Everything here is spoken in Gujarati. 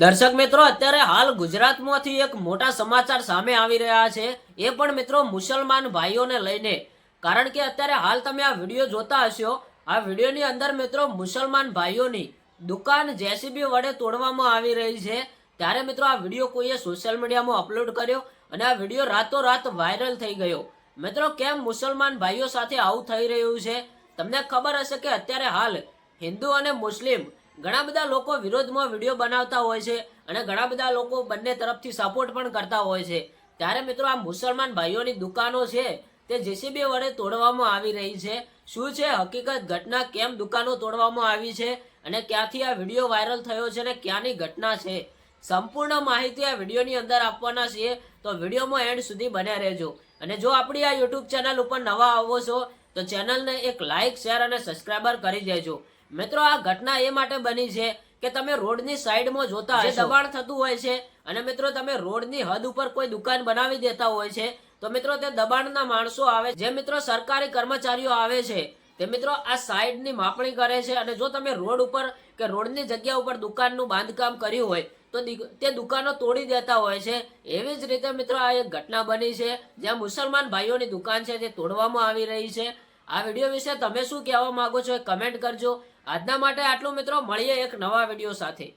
દર્શક મિત્રો, અત્યારે હાલ ગુજરાતમાંથી એક મોટા સમાચાર સામે આવી રહ્યા છે. એ પણ મિત્રો મુસલમાન ભાઈઓને લઈને. કારણ કે અત્યારે હાલ તમે આ વીડિયો જોતા હશો. આ વિડીયોની અંદર મિત્રો મુસલમાન ભાઈઓની દુકાન જેસીબી વડે તોડવામાં આવી રહી છે. ત્યારે મિત્રો આ વીડિયો કોઈએ સોશિયલ મીડિયામાં અપલોડ કર્યો અને આ વીડિયો રાતોરાત વાયરલ થઈ ગયો. મિત્રો, કેમ મુસલમાન ભાઈઓ સાથે આવું થઈ રહ્યું છે? તમને ખબર હશે કે અત્યારે હાલ હિન્દુ અને મુસ્લિમ ઘણા બધા લોકો વિરોધમાં વીડિયો બનાવતા હોય છે અને ઘણા બધા લોકો બંને તરફથી સપોર્ટ પણ કરતા હોય છે. ત્યારે મિત્રો આ મુસલમાન ભાઈઓની દુકાનો છે તે જેસીબી વડે તોડવામાં આવી રહી છે. શું છે? હકીકત ઘટના કેમ દુકાનો તોડવામાં આવી છે અને ક્યાંથી આ વીડિયો વાયરલ થયો છે અને ક્યાંની ઘટના છે? સંપૂર્ણ માહિતી આ વિડીયોની અંદર આપવાના છીએ. તો વિડીયોમાં એન્ડ સુધી બન્યા રહેજો. અને જો આપણી આ યુટ્યુબ ચેનલ ઉપર નવા આવો છો, તો ચેનલને એક લાઇક શેર અને સબસ્ક્રાઈબર કરી દેજો. મિત્રો આ ઘટના એ માટે બની છે કે તમે રોડની સાઈડમાં જોતા હશો. દબાણ થતું હોય છે અને મિત્રો તમે રોડની હદ ઉપર કોઈ દુકાન બનાવી દેતા હોય છે તો મિત્રો તે દબાણના માણસો આવે જે મિત્રો સરકારી કર્મચારીઓ આવે છે તે મિત્રો આ સાઈડની માપણી કરે છે અને જો તમે રોડ ઉપર કે રોડની જગ્યા ઉપર દુકાનનું બાંધકામ કર્યું હોય તો તે દુકાનો તોડી દેતા હોય છે. એવી જ રીતે મિત્રો આ એક ઘટના બની છે જ્યાં મુસલમાન ભાઈઓની દુકાન છે તે તોડવામાં આવી રહી છે. આ વીડિયો વિશે તમે શું કહેવા માંગો છો કમેન્ટ કરજો. આજના માટે આટલું મિત્રો, મળીએ એક નવા વીડિયો સાથે.